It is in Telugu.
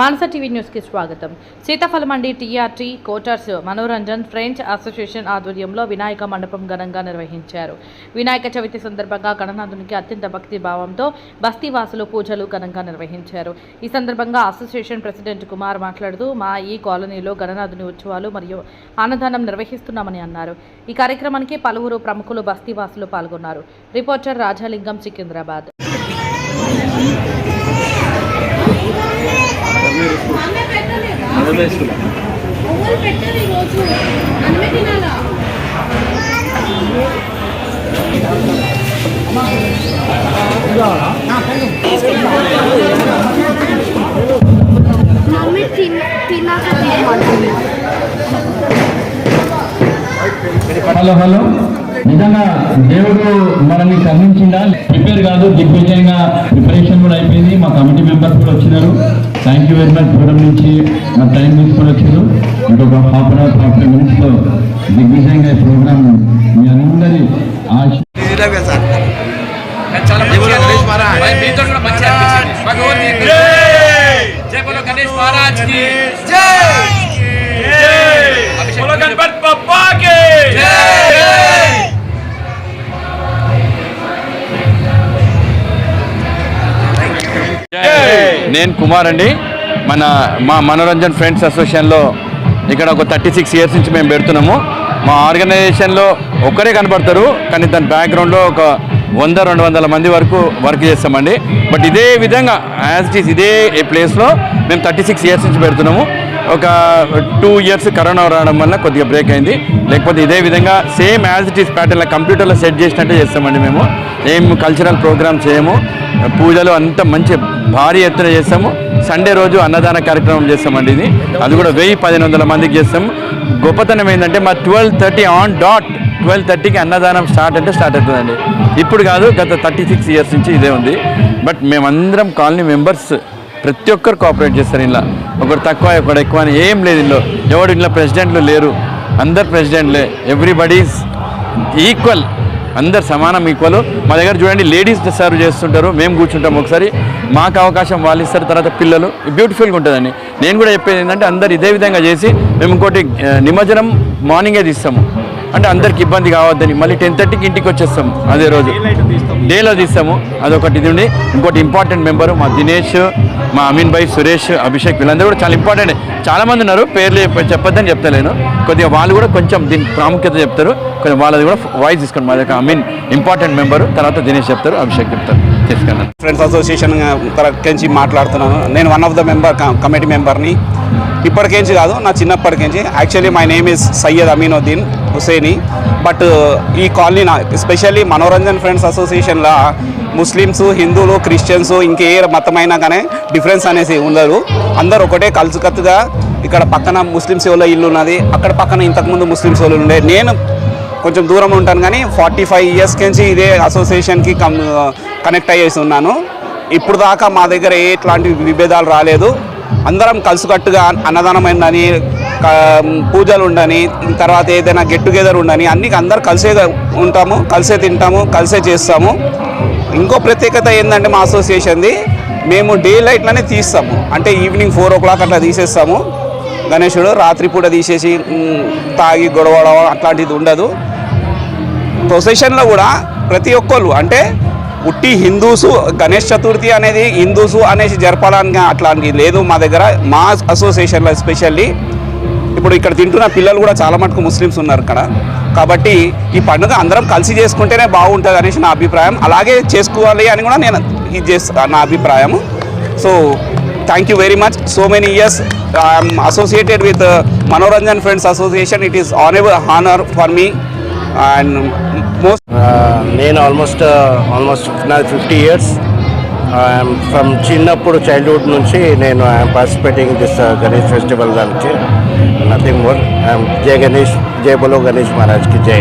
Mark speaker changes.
Speaker 1: మానస టీవీ న్యూస్కి స్వాగతం. Seethaphal Mandi TRT quarters Manoranjan friends association ఆధ్వర్యంలో వినాయక మండపం ఘనంగా నిర్వహించారు. వినాయక చవితి సందర్భంగా గణనాథునికి అత్యంత భక్తి భావంతో బస్తీవాసులు పూజలు ఘనంగా నిర్వహించారు. ఈ సందర్భంగా అసోసియేషన్ ప్రెసిడెంట్ కుమార్ మాట్లాడుతూ మా ఈ కాలనీలో గణనాథుని ఉత్సవాలు మరియు అన్నదానం నిర్వహిస్తున్నామని అన్నారు. ఈ కార్యక్రమానికి పలువురు ప్రముఖులు బస్తీవాసులు పాల్గొన్నారు. రిపోర్టర్ రాజాలింగం సికింద్రాబాద్.
Speaker 2: మమ్మీ తిన తిన్నాక తీసుకోవాలి
Speaker 3: హలో హలో నిజంగా దేవుడు మనల్ని కరుణించిందా ప్రిపేర్ కాదు దిగ్విజయంగా ప్రిపరేషన్ కూడా అయిపోయింది. మా కమిటీ మెంబర్స్ కూడా వచ్చినారు. థ్యాంక్ యూ వెరీ మచ్ దూరం నుంచి. మా టైం తీసుకొని వచ్చారు ఇంకొక హాఫ్ అన్ అవర్ ఫార్టీ మినిట్స్లో దిగ్విజయంగా ఈ ప్రోగ్రామ్ మీ అందరి ఆశ
Speaker 4: జై! గణేష్ మహారాజ్కి అభిషేక్
Speaker 5: నేను కుమార్ అండి. మన మా మనోరంజన్ ఫ్రెండ్స్ అసోసియేషన్లో ఇక్కడ ఒక థర్టీ సిక్స్ ఇయర్స్ నుంచి మేము పెడుతున్నాము. మా ఆర్గనైజేషన్లో ఒక్కరే కనబడతారు కానీ దాని బ్యాక్గ్రౌండ్లో ఒక వంద రెండు వందల మంది వరకు వర్క్ చేస్తామండి. బట్ ఇదే విధంగా యాజ్ ఇట్ ఈస్ ఇదే ప్లేస్లో మేము థర్టీ సిక్స్ ఇయర్స్ నుంచి పెడుతున్నాము. ఒక టూ ఇయర్స్ కరోనా రావడం వల్ల కొద్దిగా బ్రేక్ అయింది. లేకపోతే ఇదే విధంగా same as it is pattern కంప్యూటర్లో సెట్ చేసినట్టే చేస్తామండి మేము. ఏం కల్చరల్ ప్రోగ్రామ్ చేయము. పూజలు అంత మంచి భారీ ఎత్తున చేస్తాము. సండే రోజు అన్నదాన కార్యక్రమం చేస్తామండి ఇది. అది కూడా వెయ్యి పదిహేను వందల మందికి చేస్తాము గొప్పతనం ఏంటంటే మా twelve thirty on dot twelve థర్టీకి అన్నదానం స్టార్ట్ అంటే స్టార్ట్ అవుతుందండి. ఇప్పుడు కాదు గత థర్టీ సిక్స్ ఇయర్స్ నుంచి ఇదే ఉంది. బట్ మేమందరం కాలనీ మెంబర్స్ ప్రతి ఒక్కరు కోఆపరేట్ చేస్తారు ఇలా ఒకరు తక్కువ ఒకడు ఎక్కువ అని ఏం లేదు ఇందులో ఎవడు ఇంట్లో ప్రెసిడెంట్లు లేరు. అందరు ప్రెసిడెంట్లే ఎవ్రీబడీస్ ఈక్వల్ అందరు సమానం ఈక్వల్ మా దగ్గర చూడండి లేడీస్ సర్వ్ చేస్తుంటారు. మేము కూర్చుంటాం ఒకసారి. మాకు అవకాశం వాళ్ళు ఇస్తారు. తర్వాత పిల్లలు. బ్యూటిఫుల్గా ఉంటుందండి. నేను కూడా చెప్పేది ఏంటంటే అందరు ఇదే విధంగా చేసి మేము ఇంకోటి నిమజ్జనం మార్నింగే తీస్తాము. అంటే అందరికి ఇబ్బంది కావద్దని మళ్ళీ టెన్ థర్టీకి ఇంటికి వచ్చేస్తాం. అదే రోజు. డేలో తీస్తాము. అదొకటి ఇది ఉండి ఇంకోటి ఇంపార్టెంట్ మెంబరు మా దినేష్ మా అమీన్ భాయ్ సురేష్ అభిషేక్ వీళ్ళందరూ కూడా చాలా ఇంపార్టెంట్. చాలామంది ఉన్నారు. పేర్లు చెప్పొద్దని చెప్తలేను. కొద్దిగా వాళ్ళు కూడా కొంచెం దీని ప్రాముఖ్యత చెప్తారు. కొంచెం వాళ్ళది కూడా వాయిస్ తీసుకోండి. మా దగ్గర అమీన్ ఇంపార్టెంట్ మెంబరు. తర్వాత దినేష్ చెప్తారు అభిషేక్ చెప్తారు. తీసుకున్నాను
Speaker 6: ఫ్రెండ్స్ అసోసియేషన్ తరఫుంచి మాట్లాడుతున్నాను. నేను one of the member committee మెంబర్ని ఇప్పటికేంచి కాదు నా చిన్నప్పటికేంచి. Actually my name is Syed Aminuddin Hussaini but ఈ కాలనీ నా ఎస్పెషల్లీ మనోరంజన్ ఫ్రెండ్స్ అసోసియేషన్లో ముస్లిమ్స్ హిందువులు క్రిస్టియన్స్ ఇంకే మతమైనా కానీ డిఫరెన్స్ అనేసి ఉండదు. అందరూ ఒకటే కలుసుకత్తుగా ఇక్కడ పక్కన ముస్లిమ్స్ వాళ్ళ ఇల్లు ఉన్నది. అక్కడ పక్కన ఇంతకుముందు ముస్లిమ్స్ వాళ్ళు ఉండే. నేను కొంచెం దూరం ఉంటాను కానీ ఫార్టీ ఫైవ్ ఇయర్స్ నుంచి ఇదే అసోసియేషన్కి కమ్ కనెక్ట్ అయ్యేసి ఉన్నాను. ఇప్పుడు దాకా మా దగ్గర ఏ ఎట్లాంటి విభేదాలు రాలేదు. అందరం కలిసికట్టుగా అన్నదానం పూజలు ఉండని తర్వాత ఏదైనా గెట్ టుగెదర్ ఉండని అన్ని అందరు కలిసే ఉంటాము కలిసే తింటాము కలిసే చేస్తాము. ఇంకో ప్రత్యేకత ఏంటంటే మా అసోసియేషన్ది మేము డే లైట్లోనే తీస్తాము. అంటే ఈవినింగ్ ఫోర్ ఓ క్లాక్ అట్లా తీసేస్తాము. గణేశుడు రాత్రిపూట తీసేసి తాగి గొడవడం అట్లాంటిది ఉండదు. ప్రొసెషన్లో కూడా ప్రతి ఒక్కళ్ళు అంటే ఉట్టి హిందూస్ గణేష్ చతుర్థి అనేది హిందూస్ అనేసి జరపాలని అట్లాంటిది లేదు మా దగ్గర. మా అసోసియేషన్లో ఎస్పెషల్లీ ఇప్పుడు ఇక్కడ తింటున్న పిల్లలు కూడా చాలా మటుకు ముస్లిమ్స్ ఉన్నారు ఇక్కడ. కాబట్టి ఈ పండుగ అందరం కలిసి చేసుకుంటేనే బాగుంటుంది అనేసి నా అభిప్రాయం. అలాగే చేసుకోవాలి అని కూడా నేను ఇది చేస్తా నా అభిప్రాయం so thank you very much so many years I'm associated with Manoranjan friends association it is honour honour for me and most
Speaker 7: నేను ఆల్మోస్ట్ ఆల్మోస్ట్ నాది ఫిఫ్టీ ఇయర్స్ ఐఎమ్ ఫ్రమ్ చిన్నప్పుడు చైల్డ్హుడ్ నుంచి నేను I'm participating this Ganesh festival దానికి nothing more I'm Jai Ganesh Jai బలో గణేష్ మహారాజ్కి జై